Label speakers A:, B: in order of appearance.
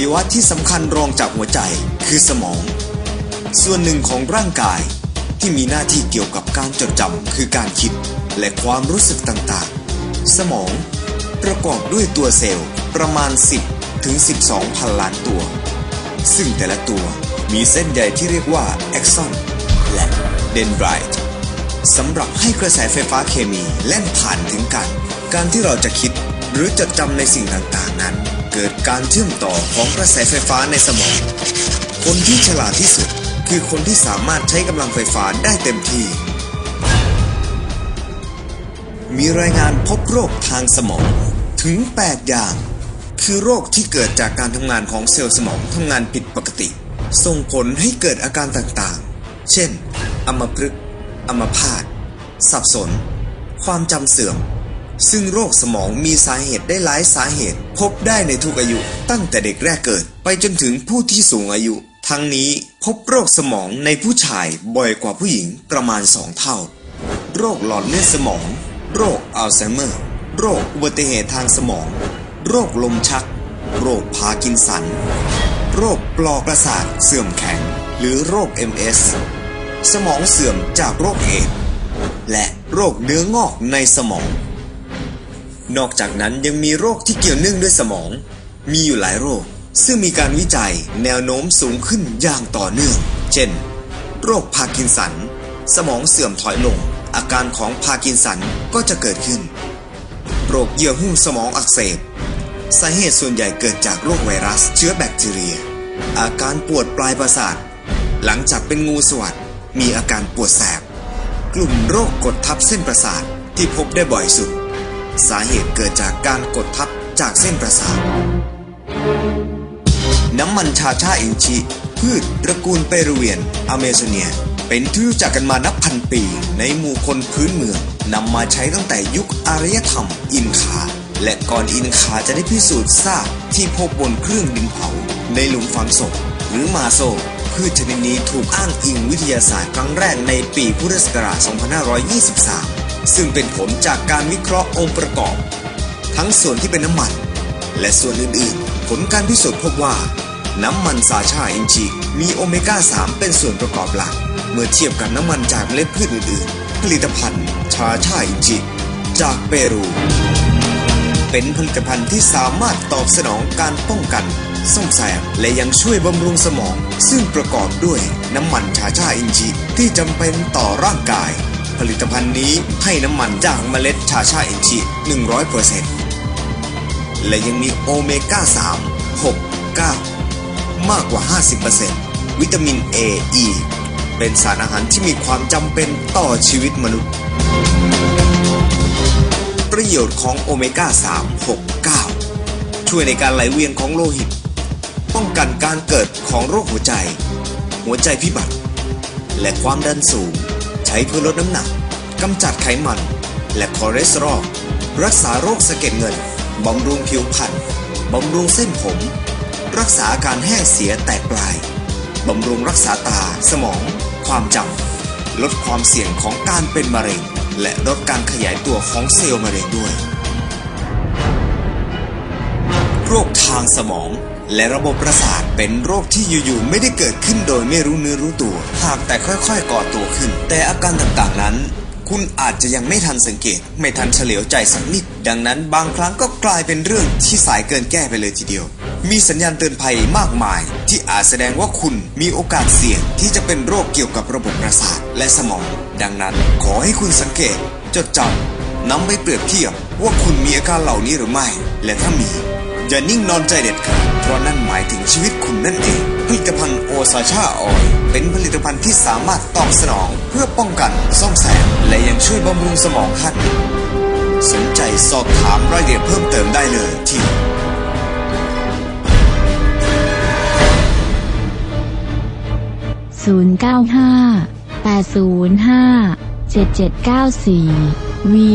A: วัยวะที่สำคัญรองจากหัวใจคือสมอง ส่วนหนึ่งของร่างกายที่มีหน้าที่เกี่ยวกับการจดจำคือการคิดและความรู้สึกต่างๆ สมองประกอบด้วยตัวเซลล์ประมาณ 10 ถึง 12 พันล้านตัว ซึ่งแต่ละตัวมีเส้นใยที่เรียกว่าแอ็กซอนและเดนไบรต์สำหรับให้กระแสไฟฟ้าเคมีแล่นผ่านถึงกัน การที่เราจะคิดหรือจดจำในสิ่งต่างๆนั้น กิดการเชื่อมต่อของกระแสไฟฟ้าในสมอง คนที่ฉลาดที่สุดคือคนที่สามารถใช้กำลังไฟฟ้าได้เต็มที่ มีรายงานพบโรคทางสมองถึง 8 อย่าง คือโรคที่เกิดจากการทำงานของเซลล์สมองทำงานผิดปกติ ส่งผลให้เกิดอาการต่างๆ เช่น อัมพฤกษ์อัมพาต สับสน ความจำเสื่อม ซึ่งโรคสมองมีสาเหตุได้หลายสาเหตุ พบได้ในทุกอายุ ตั้งแต่เด็กแรกเกิด ไปจนถึงผู้ที่สูงอายุ ทั้งนี้พบโรคสมองในผู้ชายบ่อยกว่าผู้หญิงประมาณ2เท่า โรคหลอดเลือดสมอง โรคอัลไซเมอร์ โรคอุบัติเหตุทางสมอง โรคลมชัก โรคพาร์กินสัน โรคปลอกประสาทเสื่อมแข็ง หรือโรค MS สมองเสื่อมจากโรคเอดส์และโรคเนื้องอกในสมอง นอกจากนั้นยังมีโรคที่เกี่ยวเนื่องด้วยสมอง มีอยู่หลายโรค ซึ่งมีการวิจัยแนวโน้มสูงขึ้นอย่างต่อเนื่อง เช่น โรคพาร์กินสัน สมองเสื่อมถอยลง อาการของพาร์กินสันก็จะเกิดขึ้น โรคเยื่อหุ้มสมองอักเสบ สาเหตุส่วนใหญ่เกิดจากโรคไวรัสเชื้อแบคทีเรีย อาการปวดปลายประสาท หลังจากเป็นงูสวัสดมีอาการปวดแสบ กลุ่มโรคกดทับเส้นประสาทที่พบได้บ่อยสุด สาเหตุเกิดจากการกดทับจากเส้นประสาท น้ำมันชาชาอินชิ พืชตระกูลเปรูเวียนอเมซเนีย เป็นที่รู้จักกันมานับพันปี ในหมู่คนพื้นเมืองนำมาใช้ตั้งแต่ยุคอารยธรรมอินคา และก่อนอินคาจะได้พิสูจน์ซากที่พบบนเครื่องดินเผา ในหลุมฝังศพหรือมาโซพืชชนิดนี้ถูกอ้างอิงวิทยาศาสตร์ครั้งแรกในปีพุทธศักราช 2523 ซึ่งเป็นผลจากการวิเคราะห์องค์ประกอบ ทั้งส่วนที่เป็นน้ำมัน และส่วนอื่นๆ ผลการพิสูจน์พบว่า น้ำมันซาชาอินชิมีโอเมก้า 3 เป็นส่วนประกอบหลัก เมื่อเทียบกับน้ำมันจากเมล็ดพืชอื่นๆ ผลิตภัณฑ์ชาชาอินชิจากเปรู เป็นผลิตภัณฑ์ที่สามารถตอบสนองการป้องกันซ่อมแซมและยังช่วยบำรุงสมอง ซึ่งประกอบด้วยน้ำมันชาชาอินชิที่จำเป็นต่อร่างกาย ผลิตภัณฑ์นี้ให้น้ำมันจากเมล็ดชาชาอินชิ 100%และยังมีโอเมก้า 3 6 9 มากกว่า 50%วิตามิน A E เป็นสารอาหารที่มีความจำเป็นต่อชีวิตมนุษย์ ประโยชน์ของโอเมก้า 3 6 9 ช่วยในการไหลเวียนของโลหิต ป้องกันการเกิดของโรคหัวใจ หัวใจพิบัติ และความดันสูง ช้เพื่อลดน้ำหนักกำจัดไขมัน และคอเลสเตอรอลรักษาโรคสะเก็ดเงินบำรุงผิวพรรณบำรุงเส้นผม รักษาอาการแห้งเสียแตกปลายบำรุงรักษาตา สมอง ความจำลดความเสี่ยงของการเป็นมะเร็ง และลดการขยายตัวของเซลล์มะเร็งด้วย โรคทางสมอง และระบบประสาทเป็นโรคที่อยู่ๆไม่ได้เกิดขึ้นโดยไม่รู้เนื้อรู้ตัว หากแต่ค่อยๆก่อตัวขึ้น แต่อาการต่างๆนั้น คุณอาจจะยังไม่ทันสังเกต ไม่ทันเฉลียวใจสักนิด ดังนั้นบางครั้งก็กลายเป็นเรื่องที่สายเกินแก้ไปเลยทีเดียว มีสัญญาณเตือนภัยมากมาย ที่อาจแสดงว่าคุณมีโอกาสเสี่ยงที่จะเป็นโรคเกี่ยวกับระบบประสาทและสมอง ดังนั้นขอให้คุณสังเกต จดจำนำไปเปรียบเทียบว่าคุณมีอาการเหล่านี้หรือไม่ และถ้ามีอย่านิ่งนอนใจเด็ดขาด ราะนั่นหมายถึงชีวิตคุณนั่นเอง ผลิตภัณฑ์โอซาชาออยเป็นผลิตภัณฑ์ที่สามารถตอบสนอง เพื่อป้องกันซ่อมแซมและยังช่วยบำรุงสมองท่านสนใจสอบถามรายละเอียดเพิ่มเติมได้เลยที่
B: ศูนย์เก้าห้าแปดศูนย์ห้าเจ็ดเจ็ดเก้าสี่วี